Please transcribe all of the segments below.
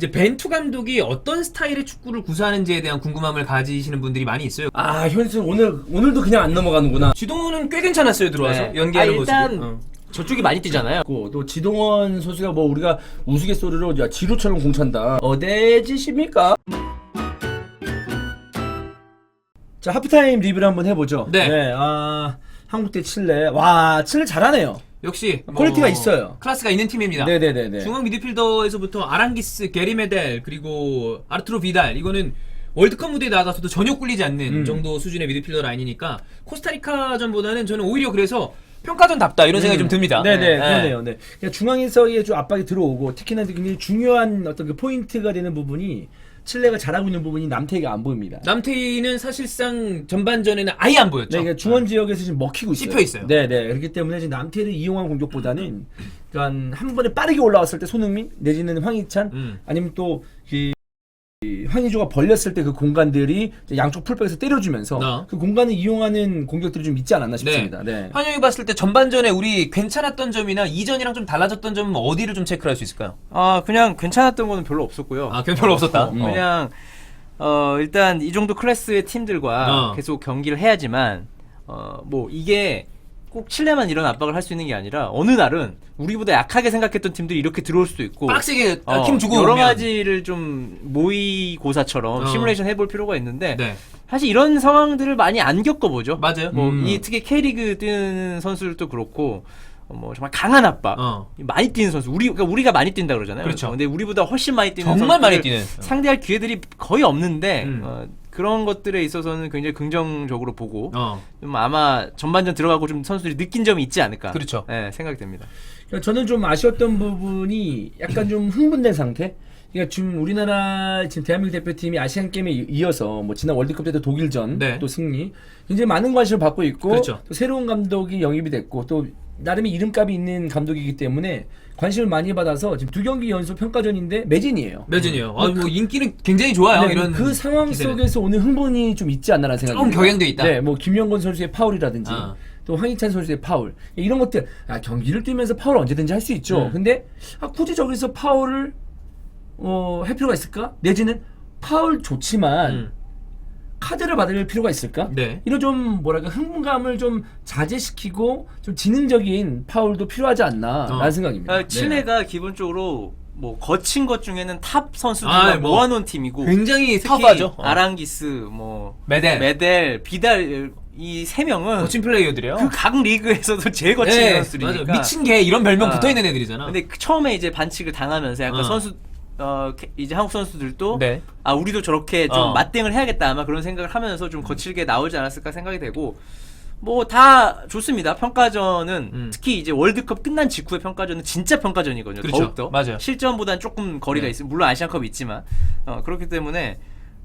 이제 벤투 감독이 어떤 스타일의 축구를 구사하는지에 대한 궁금함을 가지시는 분들이 많이 있어요. 아 현수 오늘 오늘도 그냥 안 넘어가는구나. 지동호는 꽤 괜찮았어요 들어와서 네. 연기하는 아, 일단 모습이. 어. 저쪽이 많이 뛰잖아요. 고, 또 지동원 선수가 뭐 우리가 우스갯소리로 야 지루처럼 공찬다. 어대지십니까? 자 하프타임 리뷰를 한번 해보죠. 네. 아 한국 대 칠레. 와 칠레 잘하네요. 역시 뭐 퀄리티가 있어요. 클래스가 있는 팀입니다. 네네네네. 중앙 미드필더에서부터 아랑기스, 게리 메델 그리고 아르투로 비달 이거는 월드컵 무대에 나가서도 전혀 꿀리지 않는 음. 정도 수준의 미드필더 라인이니까 코스타리카전보다는 저는 오히려 그래서 평가전답다 이런 생각이 좀 듭니다. 네네 네. 그러네요. 네. 그러니까 중앙에서의 좀 압박이 들어오고 특히나 굉장히 중요한 어떤 그 포인트가 되는 부분이 칠레가 잘하고 있는 부분이 남태희가 안 보입니다. 남태희는 사실상 전반전에는 아예 안 보였죠. 네, 그러니까 중원 지역에서 지금 먹히고 있어요. 씹혀 있어요. 네, 네. 그렇기 때문에 지금 남태희를 이용한 공격보다는 그러니까 한 번에 빠르게 올라왔을 때 손흥민 내지는 황희찬 음. 아니면 또 이, 이 황희조가 벌렸을 때 그 공간들이 양쪽 풀백에서 때려주면서 어. 그 공간을 이용하는 공격들이 좀 있지 않았나 싶습니다. 네. 환영이 봤을 때 전반전에 우리 괜찮았던 점이나 이전이랑 좀 달라졌던 점은 어디를 좀 체크할 수 있을까요? 아 그냥 괜찮았던 거는 별로 없었고요. 아, 별로 없었다. 어, 그냥 어 일단 이 정도 클래스의 팀들과 어. 계속 경기를 해야지만 어 뭐 이게 꼭 칠레만 이런 압박을 할 수 있는 게 아니라 어느 날은 우리보다 약하게 생각했던 팀들이 이렇게 들어올 수도 있고 빡세게 어, 힘 주고 여러 오면. 가지를 좀 모의고사처럼 어. 시뮬레이션 해볼 필요가 있는데 네. 사실 이런 상황들을 많이 안 겪어보죠. 맞아요. 뭐 음. 이 특히 K리그 뛰는 선수들도 그렇고 어, 뭐 정말 강한 압박, 어. 많이 뛰는 선수, 우리 그러니까 우리가 많이 뛴다 그러잖아요. 그렇죠. 어, 근데 우리보다 훨씬 많이 뛰는 정말 많이 뛰는. 상대할 기회들이 거의 없는데 음. 어, 그런 것들에 있어서는 굉장히 긍정적으로 보고 어. 좀 아마 전반전 들어가고 좀 선수들이 느낀 점이 있지 않을까. 그렇죠. 네, 생각이 됩니다. 그러니까 저는 좀 아쉬웠던 부분이 약간 좀 흥분된 상태. 그러니까 지금 우리나라 지금 대한민국 대표팀이 아시안 게임에 이- 이어서 뭐 지난 월드컵 때도 독일전 네. 또 승리 굉장히 많은 관심을 받고 있고 그렇죠. 또 새로운 감독이 영입이 됐고 또 나름의 이름값이 있는 감독이기 때문에 관심을 많이 받아서 지금 두 경기 연속 평가전인데 매진이에요. 매진이요. 아, 뭐 인기는 굉장히 좋아요. 네, 이런 그 상황 기세는. 속에서 오늘 흥분이 좀 있지 않나라는 생각이 조금 듭니다. 격양돼 있다. 네, 뭐 김영건 선수의 파울이라든지 아. 또 황희찬 선수의 파울 이런 것들 아, 경기를 뛰면서 파울 언제든지 할 수 있죠. 음. 근데 아, 굳이 저기서 파울을 어, 할 필요가 있을까? 내지는 파울 좋지만 음. 카드를 받을 필요가 있을까? 네. 이런 좀 뭐랄까 흥분감을 좀 자제시키고 좀 지능적인 파울도 필요하지 않나라는 어. 생각입니다. 아, 칠레가 기본적으로 뭐 거친 것 중에는 탑 선수들만 아, 뭐 모아놓은 팀이고 굉장히 특히 터프하죠. 어. 아랑기스, 뭐 메델. 메델, 비달 이 세 명은 거친 플레이어들이요. 그 각 리그에서도 제일 거친 네, 선수들이니까. 맞아. 미친 개 이런 별명 아. 붙어 있는 애들이잖아. 근데 그 처음에 이제 반칙을 당하면서 약간 어. 선수 어 게- 이제 한국 선수들도 네. 아 우리도 저렇게 좀 어. 맞대응을 해야겠다 아마 그런 생각을 하면서 좀 거칠게 나오지 않았을까 생각이 되고 뭐 다 좋습니다 평가전은 음. 특히 이제 월드컵 끝난 직후의 평가전은 진짜 평가전이거든요 그렇죠. 더욱더 맞아요. 실전보다는 조금 거리가 네. 있어요 물론 아시안컵 있지만 어, 그렇기 때문에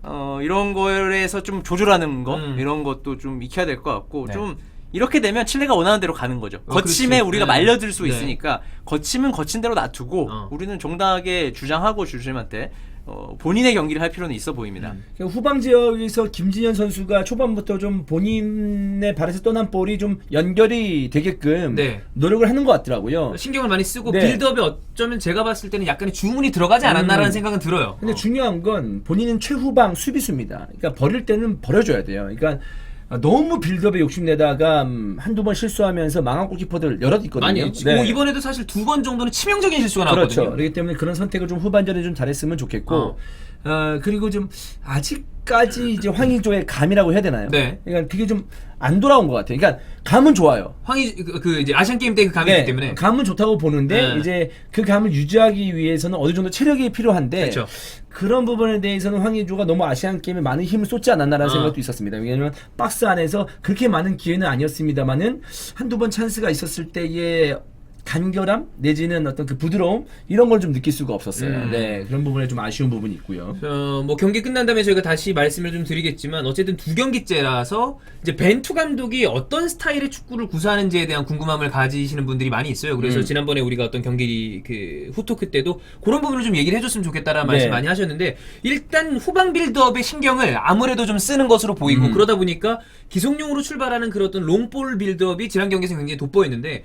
어, 이런 거에서 좀 조절하는 거 음. 이런 것도 좀 익혀야 될 것 같고 네. 좀 이렇게 되면 칠레가 원하는 대로 가는 거죠. 어, 거침에 그렇지. 우리가 네. 말려들 수 네. 있으니까 거침은 거친 대로 놔두고 어. 우리는 정당하게 주장하고 주심한테 어, 본인의 경기를 할 필요는 있어 보입니다. 음. 후방 지역에서 김진현 선수가 초반부터 좀 본인의 발에서 떠난 볼이 좀 연결이 되게끔 네. 노력을 하는 것 같더라고요. 신경을 많이 쓰고 네. 빌드업에 어쩌면 제가 봤을 때는 약간의 주문이 들어가지 않았나라는 음. 생각은 들어요. 근데 어. 중요한 건 본인은 최후방 수비수입니다. 그러니까 버릴 때는 버려줘야 돼요. 그러니까 너무 빌드업에 욕심내다가 음, 한두 번 실수하면서 망한 골키퍼들 여럿 있거든요. 많이 네. 뭐 이번에도 사실 두 번 정도는 치명적인 실수가 그렇죠. 나왔거든요. 그렇기 때문에 그런 선택을 좀 후반전에 좀 잘했으면 좋겠고, 어. 어, 그리고 좀 아직까지 이제 황의조의 감이라고 해야 되나요? 네. 그러니까 그게 좀 안 돌아온 것 같아요. 그러니까 감은 좋아요. 황희 그, 그 이제 아시안 게임 때 그 감이기 네, 때문에 감은 좋다고 보는데 네. 이제 그 감을 유지하기 위해서는 어느 정도 체력이 필요한데 그렇죠. 그런 부분에 대해서는 황의조가 너무 아시안 게임에 많은 힘을 쏟지 않았나라는 어. 생각도 있었습니다. 왜냐하면 박스 안에서 그렇게 많은 기회는 아니었습니다만은 한두 번 찬스가 있었을 때의 간결함 내지는 어떤 그 부드러움 이런 걸 좀 느낄 수가 없었어요. 음. 네 그런 부분에 좀 아쉬운 부분이 있고요. 어, 뭐 경기 끝난 다음에 저희가 다시 말씀을 좀 드리겠지만 어쨌든 두 경기째라서 이제 벤투 감독이 어떤 스타일의 축구를 구사하는지에 대한 궁금함을 가지시는 분들이 많이 있어요. 그래서 음. 지난번에 우리가 어떤 경기 그 후토크 때도 그런 부분을 좀 얘기를 해줬으면 좋겠다라는 네. 말씀 많이 하셨는데 일단 후방 빌드업의 신경을 아무래도 좀 쓰는 것으로 보이고 음. 그러다 보니까 기속용으로 출발하는 그런 어떤 롱볼 빌드업이 지난 경기에서 굉장히 돋보였는데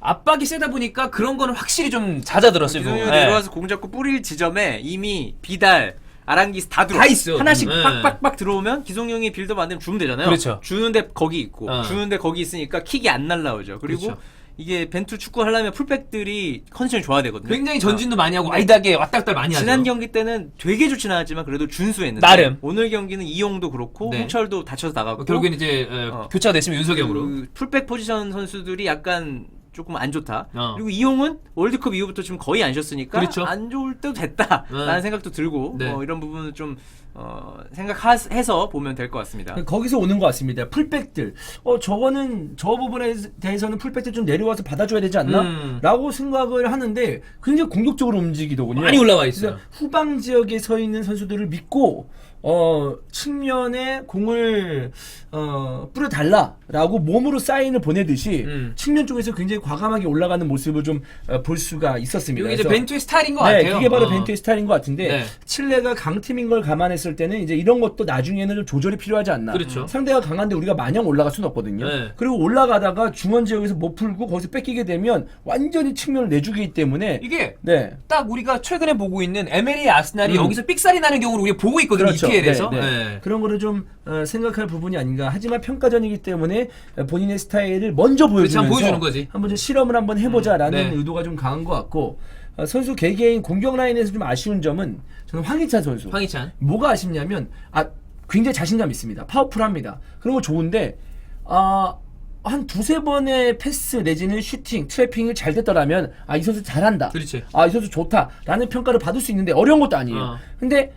압박이 세다 보니까 그런 거는 확실히 좀 잦아들었어요. 기성용이 네. 내려와서 공 잡고 뿌릴 지점에 이미 비달 아랑기스 다 들어 다 있어. 하나씩 네. 빡빡빡 들어오면 기성용이 빌드 만들면 주면 되잖아요. 그렇죠. 주는데 거기 있고 어. 주는데 거기 있으니까 킥이 안 날라오죠. 그리고 그렇죠. 이게 벤투 축구 하려면 풀백들이 컨디션이 좋아야 되거든요. 굉장히 전진도 많이 하고 와이드하게 왔다 갔다 많이 하죠. 지난 경기 때는 되게 좋지는 않았지만 그래도 준수했는데 나름. 오늘 경기는 이용도 그렇고 네. 홍철도 다쳐서 나갔고 결국엔 이제 어, 어. 교체가 됐으면 윤석영으로. 그 풀백 포지션 선수들이 약간 조금 안 좋다. 어. 그리고 이용은 월드컵 이후부터 지금 거의 안 쉬었으니까 그렇죠. 안 좋을 때도 됐다라는 네. 생각도 들고 네. 뭐 이런 부분은 좀 어, 생각해서 보면 될 것 같습니다. 거기서 오는 것 같습니다. 풀백들. 어, 저거는, 저 부분에 대해서는 풀백들 좀 내려와서 받아줘야 되지 않나? 음. 라고 생각을 하는데, 굉장히 공격적으로 움직이더군요. 많이 올라와 있어요. 후방 지역에 서 있는 선수들을 믿고, 어, 측면에 공을, 어, 뿌려달라라고 몸으로 사인을 보내듯이, 음. 측면 쪽에서 굉장히 과감하게 올라가는 모습을 좀 볼 수가 있었습니다. 여기 이제 그래서 벤투의 스타일인 것 네, 같아요. 그게 바로 어. 벤투의 스타일인 것 같은데 네. 칠레가 강팀인 걸 감안했을 때는 이제 이런 것도 나중에는 좀 조절이 필요하지 않나. 그렇죠. 상대가 강한데 우리가 마냥 올라갈 수는 없거든요. 네. 그리고 올라가다가 중원 지역에서 못 풀고 거기서 뺏기게 되면 완전히 측면을 내주기 때문에 이게 네. 딱 우리가 최근에 보고 있는 에메리 아스날이 음. 여기서 삑살이 나는 경우를 우리가 보고 있거든요. 그렇죠. 이 케엘에서. 네, 네. 네. 그런 거를 좀 어, 생각할 부분이 아닌가. 하지만 평가전이기 때문에 어, 본인의 스타일을 먼저. 보여주면서 보여주는 거지. 한번 좀 실험을 한번 해보자라는 음, 네. 의도가 좀 강한 것 같고 어, 선수 개개인 공격 라인에서 좀 아쉬운 점은 저는 황희찬 선수. 황희찬. 뭐가 아쉽냐면 아 굉장히 자신감 있습니다. 파워풀합니다. 그런 거 좋은데 아. 한 두세 번의 패스 내지는 슈팅, 트래핑을 잘 됐더라면 아 이 선수 잘한다. 그렇지. 아 이 선수 좋다라는 평가를 받을 수 있는데 어려운 것도 아니에요. 어. 근데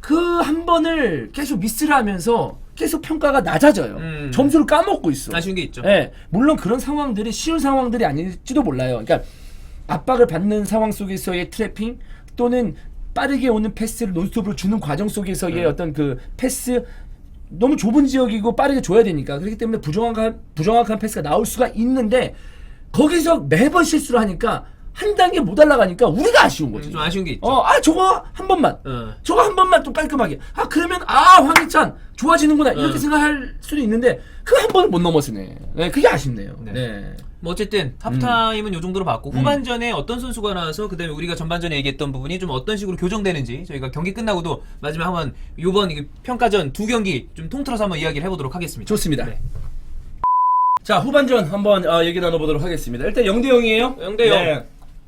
그 한 번을 계속 미스를 하면서 계속 평가가 낮아져요. 음. 점수를 까먹고 있어. 아쉬운 게 있죠. 예, 물론 그런 상황들이 쉬운 상황들이 아닐지도 몰라요. 그러니까 압박을 받는 상황 속에서의 트래핑 또는 빠르게 오는 패스를 논스톱으로 주는 과정 속에서의 네. 어떤 그 패스 너무 좁은 지역이고 빠르게 줘야 되니까 그렇기 때문에 부정확한 부정확한 패스가 나올 수가 있는데 거기서 매번 실수를 하니까 한 단계 못 올라가니까 우리가 아쉬운 거지. 좀 아쉬운 게 있죠. 어, 아 저거 한 번만. 어. 저거 한 번만 좀 깔끔하게. 아 그러면 아 황희찬 좋아지는구나 이렇게 어. 생각할 수도 있는데 그 한 번을 못 넘었으네. 네, 그게 아쉽네요. 네. 네. 뭐 어쨌든 하프타임은 요 정도로 봤고 후반전에 어떤 선수가 나와서 그다음에 우리가 전반전에 얘기했던 부분이 좀 어떤 식으로 교정되는지 저희가 경기 끝나고도 마지막 한번 요번 이 평가전 두 경기 좀 통틀어서 한번 이야기를 해보도록 하겠습니다. 좋습니다. 네. 자 후반전 한번 어, 얘기 나눠보도록 하겠습니다. 일단 0대 0이에요. 0대 0.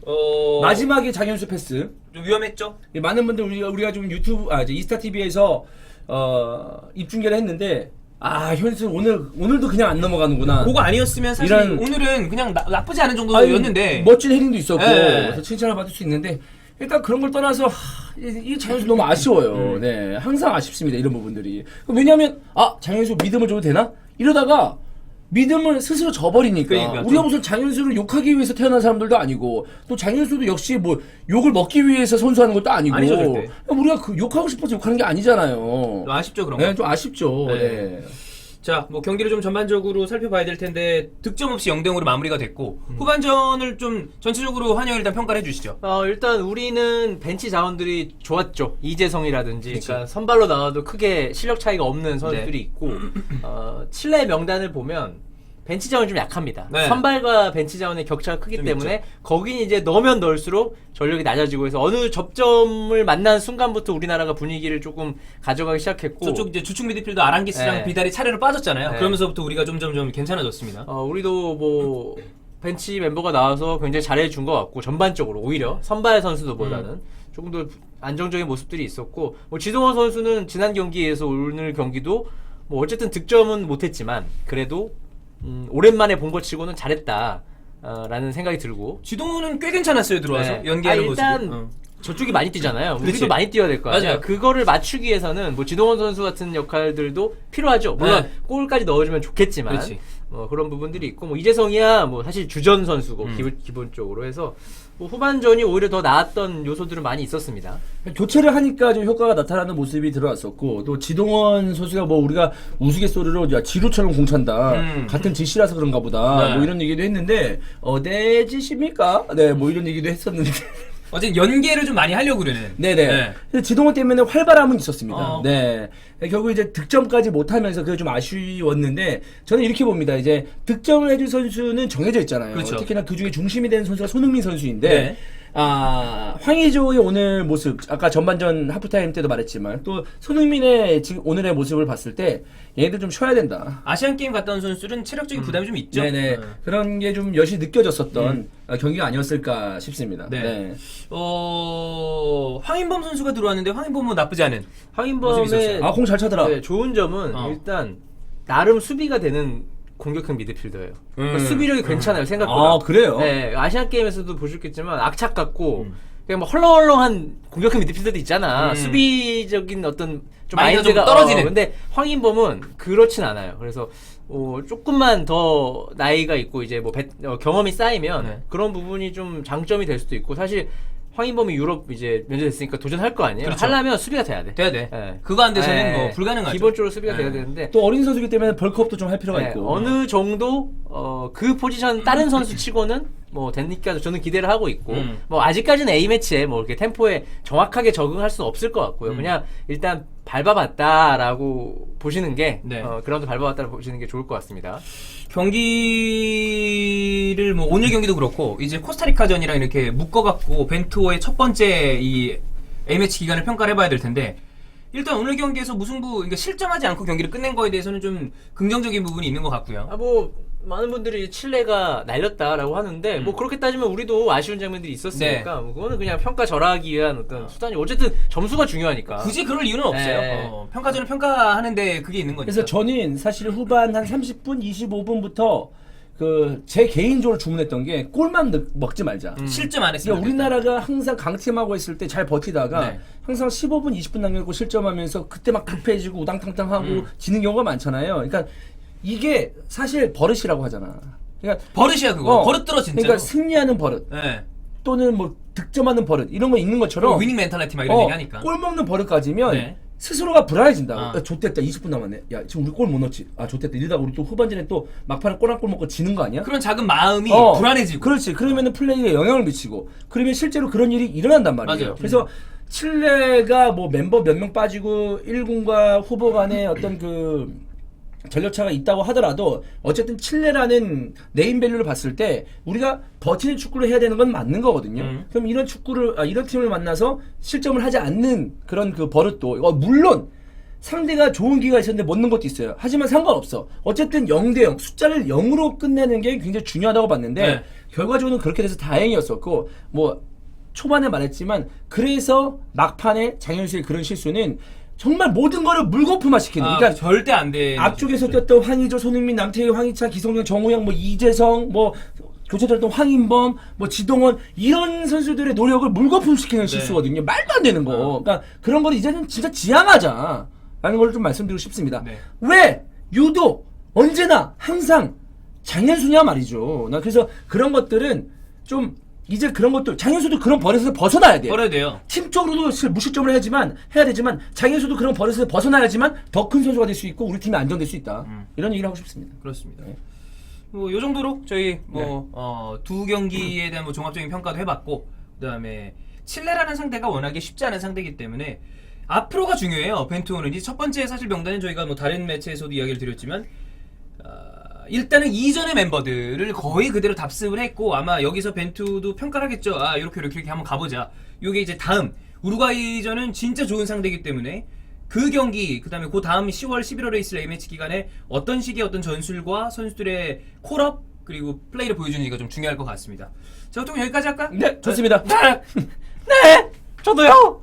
어... 마지막에 장현수 패스. 좀 위험했죠? 예, 많은 분들 우리가 우리가 좀 유튜브 아 이제 이스타 TV에서 어, 입중계를 했는데 아 현수 오늘 오늘도 그냥 안 넘어가는구나. 그거 아니었으면 사실 이런- 오늘은 그냥 나, 쁘지 않은 정도였는데 멋진 헤딩도 있었고 네. 그래서 칭찬을 받을 수 있는데 일단 그런 걸 떠나서 하, 이, 이 장현수 너무 아쉬워요. 음. 네, 항상 아쉽습니다 이런 부분들이. 왜냐하면 아 장현수 믿음을 줘도 되나 이러다가 믿음을 스스로 저버리니까 그러니까 우리가 좀- 무슨 장현수를 욕하기 위해서 태어난 사람들도 아니고 또 장현수도 역시 뭐 욕을 먹기 위해서 선수하는 것도 아니고 아니죠, 절대. 우리가 그 욕하고 싶어서 욕하는 게 아니잖아요. 좀 아쉽죠 그런 거. 네, 좀 아쉽죠. 네. 네. 자, 뭐 경기를 좀 전반적으로 살펴봐야 될 텐데 득점 없이 0대 0으로 마무리가 됐고 음. 후반전을 좀 전체적으로 한영 일단 평가를 해주시죠. 어, 일단 우리는 벤치 자원들이 좋았죠. 이재성이라든지, 그치. 그러니까 선발로 나와도 크게 실력 차이가 없는 선수들이 네. 있고, 어, 칠레 명단을 보면 벤치 자원이 좀 약합니다. 네. 선발과 벤치 자원의 격차가 크기 좀 때문에 거긴 이제 넣으면 넣을수록 전력이 낮아지고 해서 어느 접점을 만난 순간부터 우리나라가 분위기를 조금 가져가기 시작했고, 저쪽 이제 주축 미드필더 아랑기스랑 네. 비달이 차례로 빠졌잖아요. 네. 그러면서부터 우리가 점점점 괜찮아졌습니다. 어, 우리도 뭐 벤치 멤버가 나와서 굉장히 잘해준 것 같고 전반적으로 오히려 선발 선수들보다는 음. 조금 더 안정적인 모습들이 있었고 뭐 지동원 선수는 지난 경기에서 오늘 경기도 뭐 어쨌든 득점은 못했지만 그래도 음, 오랜만에 본 것 치고는 잘했다. 어, 라는 생각이 들고 지동훈은 꽤 괜찮았어요 들어와서 네. 연기하는 아, 일단 모습이. 어. 저쪽이 많이 뛰잖아요. 우리도 많이 뛰어야 될 거 아니에요. 맞아요. 그거를 맞추기 위해서는 뭐 지동원 선수 같은 역할들도 필요하죠. 물론 네. 골까지 넣어주면 좋겠지만 그렇지. 뭐 그런 부분들이 있고 뭐 이재성이야 뭐 사실 주전 선수고 음. 기본, 기본적으로 해서 뭐 후반전이 오히려 더 나았던 요소들은 많이 있었습니다. 교체를 하니까 좀 효과가 나타나는 모습이 들어왔었고 또 지동원 선수가 뭐 우리가 우스갯소리로 야 지루처럼 공찬다 음. 같은 짓이라서 그런가 보다 네. 뭐 이런 얘기도 했는데 어내 짓입니까? 네 뭐 이런 얘기도 했었는데 어쨌든 연계를 좀 많이 하려고 그러는. 네네. 네. 그래서 지동원 때문에 활발함은 있었습니다. 어. 네. 결국 이제 득점까지 못하면서 그게 좀 아쉬웠는데 저는 이렇게 봅니다. 이제 득점을 해줄 선수는 정해져 있잖아요. 그렇죠. 특히나 그 중에 중심이 되는 선수가 손흥민 선수인데 네. 아 황의조의 오늘 모습 아까 전반전 하프타임 때도 말했지만 또 손흥민의 지금 오늘의 모습을 봤을 때 얘네들 좀 쉬어야 된다. 아시안 게임 갔다 온 선수들은 체력적인 부담이 좀 있죠. 음. 네네 어. 그런 게 좀 여실히 느껴졌었던 어, 경기가 아니었을까 싶습니다. 네. 네. 어, 황인범 선수가 들어왔는데 황인범은 나쁘지 않은. 모습이 황인범의 있었어요. 아 공 잘 차더라. 네, 좋은 점은 어. 일단 나름 수비가 되는 공격형 미드필더예요. 그러니까 음. 수비력이 괜찮아요 생각보다. 아 그래요? 네, 아시안 게임에서도 보셨겠지만 악착 같고 그냥 뭐 헐렁헐렁한 공격형 미드필더도 있잖아. 음. 수비적인 어떤 좀 마인드가 좀 마인드가 떨어지는. 어, 근데 황인범은 그렇진 않아요. 그래서 어, 조금만 더 나이가 있고 이제 뭐 배- 어, 경험이 쌓이면 네. 그런 부분이 좀 장점이 될 수도 있고 사실 황인범이 유럽 이제 면제됐으니까 도전할 거 아니에요. 그렇죠. 하려면 수비가 돼야 돼. 돼야 돼. 네. 그거 안 돼서는 네. 뭐 불가능하죠. 기본적으로 수비가 네. 돼야 되는데 또 어린 선수기 때문에 벌크업도 좀 할 필요가 네, 있고. 어느 정도 어, 그 포지션 다른 선수 치고는 뭐 되니까 저는 기대를 하고 있고 음. 뭐 아직까지는 A 매치에 뭐 이렇게 tem포에 정확하게 적응할 수는 없을 것 같고요. 음. 그냥 일단 밟아봤다라고 보시는 게 네. 어, 그라운드 밟아봤다라고 보시는 게 좋을 것 같습니다. 경기 를뭐 오늘 경기도 그렇고 이제 코스타리카전이랑 이렇게 묶어갖고 벤투어의 첫 번째 이 A매치 기간을 평가를 해봐야 될 텐데 일단 오늘 경기에서 무승부 그러니까 실점하지 않고 경기를 끝낸 거에 대해서는 좀 긍정적인 부분이 있는 것 같고요. 아 뭐 많은 분들이 칠레가 날렸다라고 하는데 음. 뭐 그렇게 따지면 우리도 아쉬운 장면들이 있었으니까 뭐 그거는 그냥 평가 절하기 위한 어떤 수단이 어쨌든 점수가 중요하니까. 굳이 그럴 이유는 없어요. 네. 어, 평가전을 평가하는데 그게 있는 거니까. 그래서 저는 사실 후반 한 30분, 25분부터 그 제 개인적으로 주문했던 게 골만 넣- 먹지 말자. 음. 실점 안 했으면 그러니까 우리나라가 항상 강팀하고 있을 때 잘 버티다가 네. 항상 15분, 20분 남겨놓고 실점하면서 그때 막 급해지고 우당탕탕하고 음. 지는 경우가 많잖아요. 그러니까 이게 사실 버릇이라고 하잖아. 그러니까 버릇이야 그거. 어, 버릇 들어 진짜로. 그러니까 승리하는 버릇 네. 또는 뭐 득점하는 버릇 이런 거 있는 것처럼 위닝 멘탈리티 막 이런 어, 얘기 하니까. 골 먹는 버릇 가지면 네. 스스로가 불안해진다. 어. 야, 좆됐다. 20분 남았네. 야, 지금 우리 골 못 넣지. 아, 좆됐다. 이러다가 우리 또 후반전에 또 막판에 골 한 골 먹고 지는 거 아니야? 그런 작은 마음이 어, 불안해지고. 그렇지. 그러면은 플레이에 영향을 미치고. 그러면 실제로 그런 일이 일어난단 말이에요. 맞아요. 음. 그래서 칠레가 뭐 멤버 몇 명 빠지고 1군과 후보 간의 어떤 그 전력차가 있다고 하더라도 어쨌든 칠레라는 네임밸류를 봤을 때 우리가 버티는 축구를 해야 되는 건 맞는 거거든요. 음. 그럼 이런 축구를 아, 이런 팀을 만나서 실점을 하지 않는 그런 그 버릇도 어, 물론 상대가 좋은 기가 있었는데 못 넣는 것도 있어요. 하지만 상관없어. 어쨌든 0대 0 숫자를 0으로 끝내는 게 굉장히 중요하다고 봤는데 네. 결과적으로 그렇게 돼서 다행이었었고 뭐 초반에 말했지만 그래서 막판에 장현수의 그런 실수는 정말 모든 거를 물거품화 시키는 아, 그러니까 절대 안 돼. 앞쪽에서 뛰었던 황희조, 손흥민, 남태희, 황희찬, 기성용, 정우영, 뭐 이재성, 뭐 교체됐던 황인범, 뭐 지동원 이런 선수들의 노력을 물거품 시키는 네. 실수거든요. 말도 안 되는 거. 어. 그러니까 그런 거를 이제는 진짜 지양하자. 라는 걸 좀 말씀드리고 싶습니다. 네. 왜 유독 언제나 항상 장현수냐 말이죠. 나 그래서 그런 것들은 좀 이제 그런 것들 장현수도 그런 버릇에서 벗어나야 돼요. 버려야 돼요. 팀적으로도 실- 무실점을 해야지만 해야 되지만 장현수도 그런 버릇에서 벗어나야지만 더 큰 선수가 될 수 있고 우리 팀이 안정될 수 있다. 음. 이런 얘기를 하고 싶습니다. 그렇습니다. 네. 뭐요 정도로 저희 네. 뭐두 경기에 대한 뭐 종합적인 평가도 해봤고 그다음에 칠레라는 상대가 워낙에 쉽지 않은 상대이기 때문에 앞으로가 중요해요. 벤투호는 이제 첫 번째 사실 명단은 저희가 뭐 다른 매체에서도 이야기를 드렸지만 아, 일단은 이전의 멤버들을 거의 그대로 답습을 했고 아마 여기서 벤투도 평가를 하겠죠. 아 이렇게 이렇게 이렇게 한번 가보자. 요게 이제 다음 우루과이전은 진짜 좋은 상대이기 때문에 그 경기 그다음에 그 다음 10월 11월에 있을 A매치 기간에 어떤 식의 어떤 전술과 선수들의 콜업 그리고 플레이를 보여주는지가 좀 중요할 것 같습니다. 자, 그럼 여기까지 할까? 네, 좋습니다. 네, 저도요.